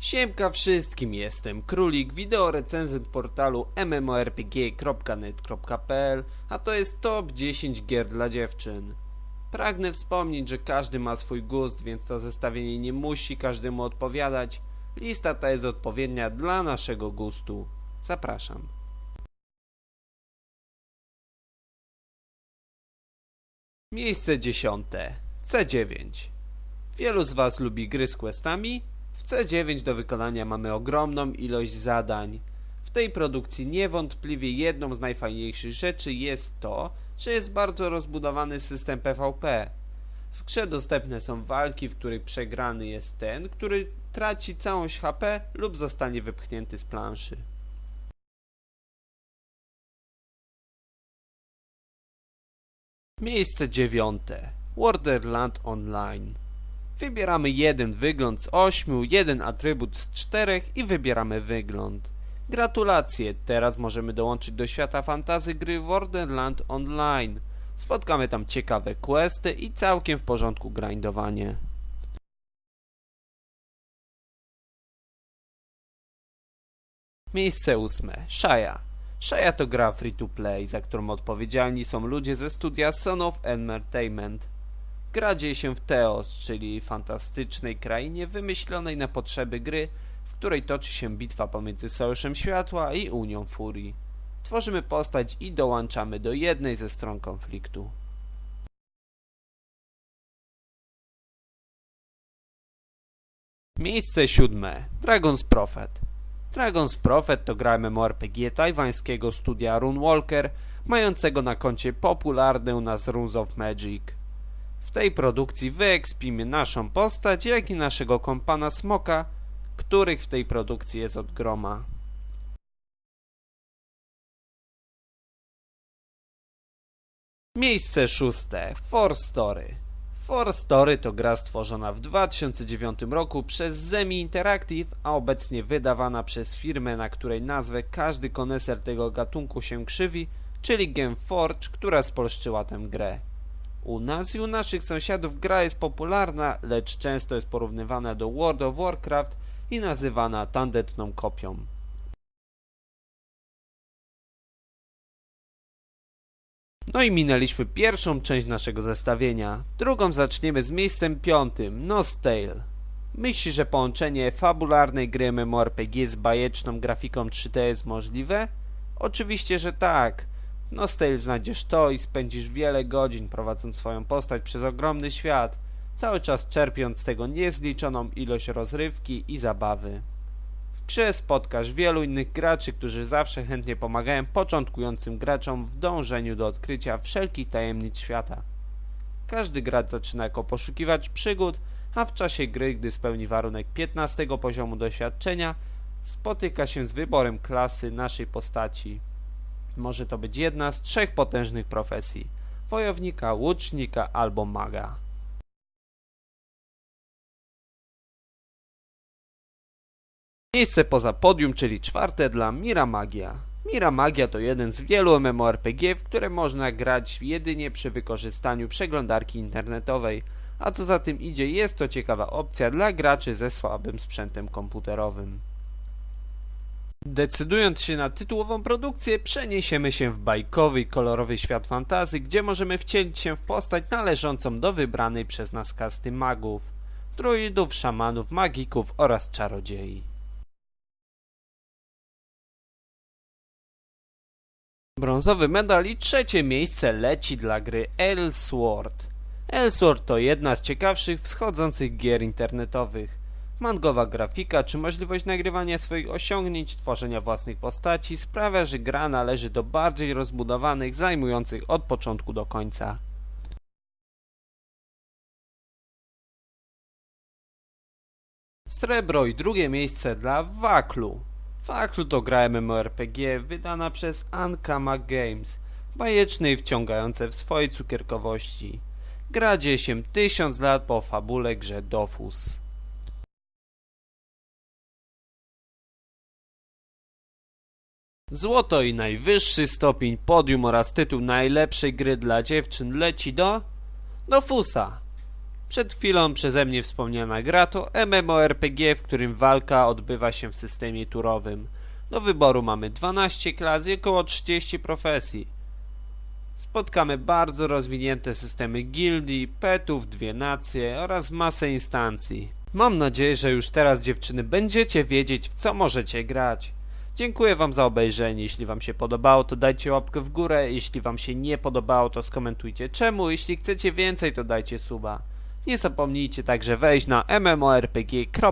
Siemka wszystkim, jestem Królik, wideorecenzent portalu mmorpg.net.pl, a to jest top 10 gier dla dziewczyn. Pragnę wspomnieć, że każdy ma swój gust, więc to zestawienie nie musi każdemu odpowiadać. Lista ta jest odpowiednia dla naszego gustu. Zapraszam. Miejsce dziesiąte. C9. Wielu z Was lubi gry z questami? W C9 do wykonania mamy ogromną ilość zadań. W tej produkcji niewątpliwie jedną z najfajniejszych rzeczy jest to, że jest bardzo rozbudowany system PvP. W grze dostępne są walki, w których przegrany jest ten, który traci całą HP lub zostanie wypchnięty z planszy. Miejsce dziewiąte. Borderland Online. Wybieramy jeden wygląd z ośmiu, jeden atrybut z czterech i wybieramy wygląd. Gratulacje, teraz możemy dołączyć do świata fantazy gry Borderland Online. Spotkamy tam ciekawe questy i całkiem w porządku grindowanie. Miejsce ósme. Shaya. Shaya to gra free to play, za którą odpowiedzialni są ludzie ze studia Son of Entertainment. Gra dzieje się w Teos, czyli fantastycznej krainie wymyślonej na potrzeby gry, w której toczy się bitwa pomiędzy Sojuszem Światła i Unią Furii. Tworzymy postać i dołączamy do jednej ze stron konfliktu. Miejsce siódme. Dragon's Prophet. Dragon's Prophet to gra MMORPG tajwańskiego studia Runewalker, mającego na koncie popularny u nas Runes of Magic. W tej produkcji wyekspimy naszą postać, jak i naszego kompana Smoka, których w tej produkcji jest od groma. Miejsce szóste. For Story. For Story to gra stworzona w 2009 roku przez Zemi Interactive, a obecnie wydawana przez firmę, na której nazwę każdy koneser tego gatunku się krzywi, czyli Gameforge, która spolszczyła tę grę. U nas i u naszych sąsiadów gra jest popularna, lecz często jest porównywana do World of Warcraft i nazywana tandetną kopią. No i minęliśmy pierwszą część naszego zestawienia. Drugą zaczniemy z miejscem piątym, Nostale. Myślisz, że połączenie fabularnej gry MMORPG z bajeczną grafiką 3D jest możliwe? Oczywiście, że tak. W Nostale znajdziesz to i spędzisz wiele godzin prowadząc swoją postać przez ogromny świat, cały czas czerpiąc z tego niezliczoną ilość rozrywki i zabawy. W grze spotkasz wielu innych graczy, którzy zawsze chętnie pomagają początkującym graczom w dążeniu do odkrycia wszelkich tajemnic świata. Każdy gracz zaczyna jako poszukiwacz przygód, a w czasie gry, gdy spełni warunek 15 poziomu doświadczenia, spotyka się z wyborem klasy naszej postaci. Może to być jedna z trzech potężnych profesji: wojownika, łucznika albo maga. Miejsce poza podium, czyli czwarte dla Mira Magia. Mira Magia to jeden z wielu MMORPG, w które można grać jedynie przy wykorzystaniu przeglądarki internetowej, a co za tym idzie jest to ciekawa opcja dla graczy ze słabym sprzętem komputerowym. Decydując się na tytułową produkcję, przeniesiemy się w bajkowy kolorowy świat fantazy, gdzie możemy wcielić się w postać należącą do wybranej przez nas kasty magów, druidów, szamanów, magików oraz czarodziei. Brązowy medal i trzecie miejsce leci dla gry Elsword. Elsword to jedna z ciekawszych wschodzących gier internetowych. Mangowa grafika czy możliwość nagrywania swoich osiągnięć, tworzenia własnych postaci sprawia, że gra należy do bardziej rozbudowanych, zajmujących od początku do końca. Srebro i drugie miejsce dla Waklu. Waklu to gra MMORPG wydana przez Ankama Games, bajeczne i wciągające w swojej cukierkowości. Gra dzieje się tysiąc lat po fabule grze Dofus. Złoto i najwyższy stopień podium oraz tytuł najlepszej gry dla dziewczyn leci do Dofusa. Przed chwilą przeze mnie wspomniana gra to MMORPG, w którym walka odbywa się w systemie turowym. Do wyboru mamy 12 klas i około 30 profesji. Spotkamy bardzo rozwinięte systemy gildii, petów, dwie nacje oraz masę instancji. Mam nadzieję, że już teraz dziewczyny będziecie wiedzieć w co możecie grać. Dziękuję wam za obejrzenie. Jeśli wam się podobało, to dajcie łapkę w górę. Jeśli wam się nie podobało, to skomentujcie czemu. Jeśli chcecie więcej, to dajcie suba. Nie zapomnijcie także wejść na mmorpg.net.pl